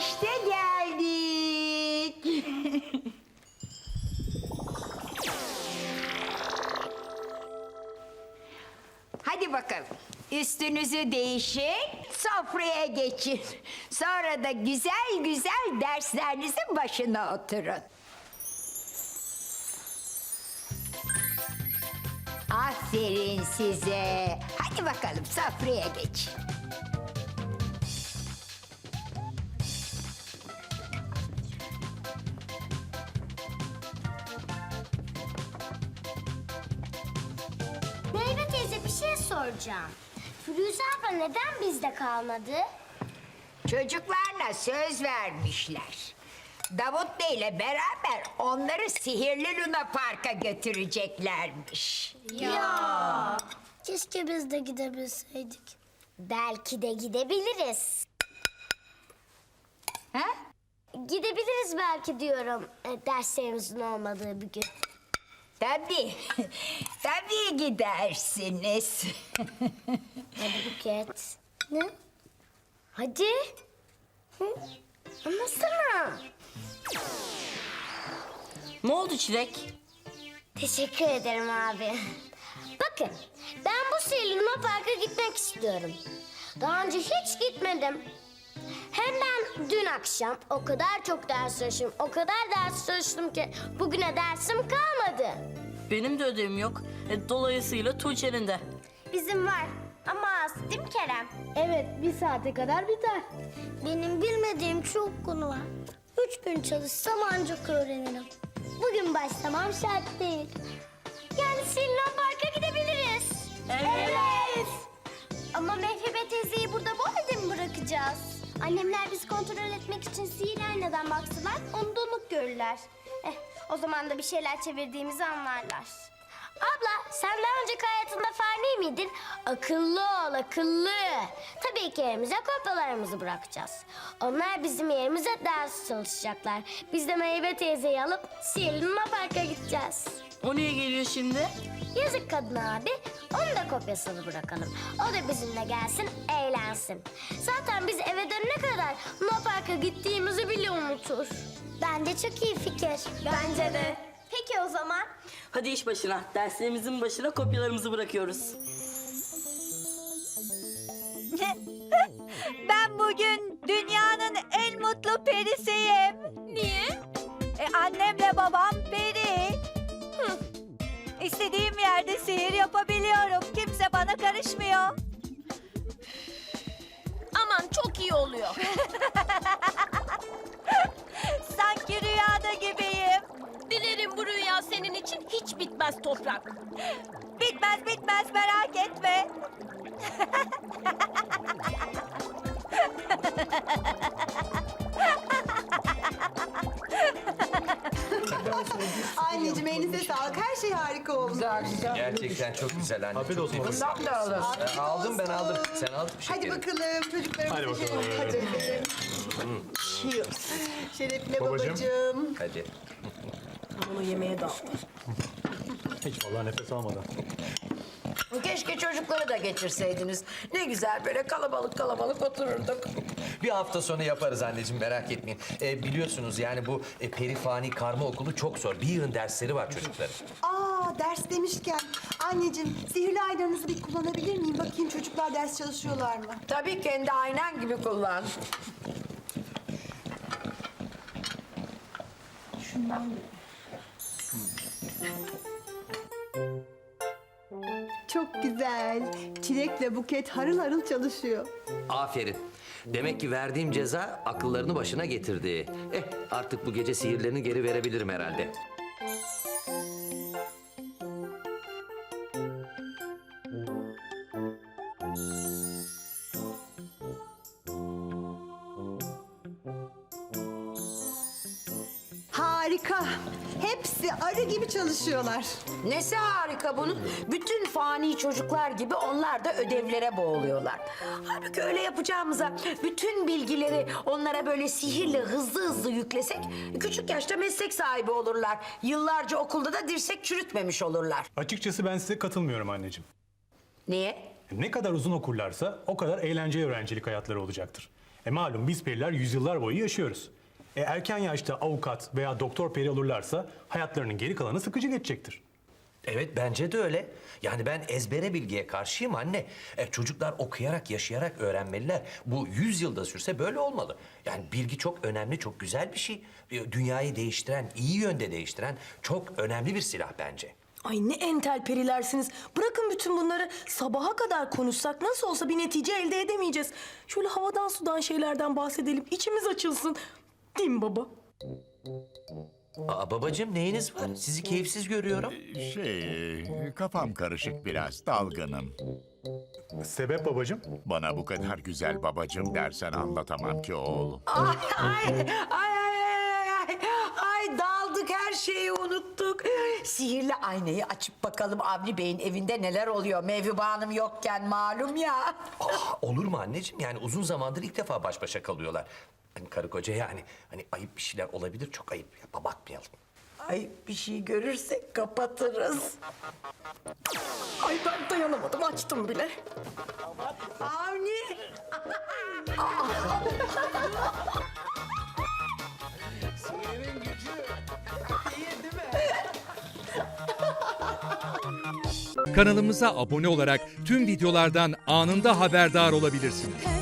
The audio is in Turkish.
İşte geldik. Hadi bakalım. Üstünüzü değişin, sofraya geçin. Sonra da güzel güzel derslerinizin başına oturun. Aferin size. Hadi bakalım sofraya geçin. Soracağım. Firuze abla neden bizde kalmadı? Çocuklarla söz vermişler. Davut Bey'le beraber onları sihirli Luna Park'a götüreceklermiş. Keşke biz de gidebilseydik. Belki de gidebiliriz. Ha? Gidebiliriz belki diyorum e, derslerimizin olmadığı bir gün. Tabii. Tabii gidersiniz. Hadi Buket. Ne? Hadi. Hı? Anlasana. Ne oldu Çilek? Teşekkür ederim abi. Bakın ben bu sihirli Luna Park'a gitmek istiyorum. Daha önce hiç gitmedim. Hem ben dün akşam o kadar çok ders çalıştım, o kadar ders çalıştım ki bugüne dersim kalmadı. Benim de ödevim yok. E, dolayısıyla Tuğçe'nin de. Bizim var ama az değil mi Kerem? Evet, bir saate kadar biter. Benim bilmediğim çok konu var. Üç gün çalışsam ancak öğrenirim. Bugün başlamam şart değil. İçin sihirli aynadan baksalar onu donuk görürler. Eh, o zaman da bir şeyler çevirdiğimizi anlarlar. Abla sen daha önceki hayatında fani miydin? Akıllı ol akıllı. Tabii ki yerimize kopyalarımızı bırakacağız. Onlar bizim yerimize ders çalışacaklar. Biz de Meyve teyzeyi alıp sihirli Luna Park'a gideceğiz. O niye geliyor şimdi? Yazık kadın abi. Onun da kopyasını bırakalım. O da bizimle gelsin, eğlensin. Zaten biz eve dönene kadar Luna Park'a gittiğimizi unutur. Bence çok iyi fikir. Bence de. Peki o zaman. Hadi iş başına. Derslerimizin başına kopyalarımızı bırakıyoruz. Ben bugün dünyanın en mutlu perisiyim. Niye? E, annemle babam peri. Hı. İstediğim yerde sihir yapabiliyorum. Kimse bana karışmıyor. Aman çok iyi oluyor. Sanki rüyada gibiyim. Dilerim bu rüya senin için hiç bitmez toprak. Bitmez bitmez merak etme. Anneciğim elinize sağlık. Her şey harika olmuş. Gerçekten çok güzel anne. Afiyet olsun. Bundan da alın. Afiyet aldım ben olsun. aldım. Sen aldın mı Hadi şekerim? bakalım çocuklarımız Hadi bakalım. Hadi. Cheers. Şerefine Babacığım. babacığım. Hadi. Hiç vallahi nefes almadan. Keşke çocukları da getirseydiniz. Ne güzel böyle kalabalık kalabalık otururduk. Bir hafta sonu yaparız anneciğim merak etmeyin. Ee, biliyorsunuz yani bu e, perifani karma okulu çok zor. Bir yığın dersleri var çocukların. Aa ders demişken anneciğim sihirli aynanızı bir kullanabilir miyim? Bakayım çocuklar ders çalışıyorlar mı? Tabii kendi aynen gibi kullan. Çok güzel. Çilekle Buket harıl harıl çalışıyor. Aferin. Demek ki verdiğim ceza akıllarını başına getirdi. Eh artık bu gece sihirlerini geri verebilirim herhalde. Hepsi arı gibi çalışıyorlar. Nesi harika bunun? Bütün fani çocuklar gibi onlar da ödevlere boğuluyorlar. Halbuki öyle yapacağımıza bütün bilgileri onlara böyle sihirle hızlı hızlı yüklesek küçük yaşta meslek sahibi olurlar. Yıllarca okulda da dirsek çürütmemiş olurlar. Açıkçası ben size katılmıyorum anneciğim. Niye? Ne kadar uzun okurlarsa o kadar eğlenceli öğrencilik hayatları olacaktır. E malum biz periler yüzyıllar boyu yaşıyoruz. E erken yaşta avukat veya doktor peri olurlarsa hayatlarının geri kalanı sıkıcı geçecektir. Evet bence de öyle. Yani ben ezbere bilgiye karşıyım anne. E, çocuklar okuyarak, yaşayarak öğrenmeliler. Bu yüz yılda sürse böyle olmalı. Yani bilgi çok önemli, çok güzel bir şey. E, Dünyayı değiştiren, iyi yönde değiştiren çok önemli bir silah bence. Ay ne entel perilersiniz. Bırakın bütün bunları sabaha kadar konuşsak nasıl olsa bir netice elde edemeyeceğiz. Şöyle havadan sudan şeylerden bahsedelim. içimiz açılsın. Değil mi baba? Aa, babacığım neyiniz var? Sizi keyifsiz görüyorum. Şey, kafam karışık biraz, dalgınım. Sebep babacığım? Bana bu kadar güzel babacım dersen anlatamam ki oğlum. Ay ay ay ay ay ay ay daldık her şeyi unuttuk. Sihirli aynayı açıp bakalım Avni Bey'in evinde neler oluyor. Mevhibe Hanım yokken malum ya. Aa, olur mu anneciğim? Yani uzun zamandır ilk defa baş başa kalıyorlar. Hani karı koca yani. Hani ayıp bir şeyler olabilir. Çok ayıp. Yapma bakmayalım. Ay bir şey görürsek kapatırız. Ay ben dayanamadım açtım bile. Avni. Kanalımıza abone olarak tüm videolardan anında haberdar olabilirsiniz.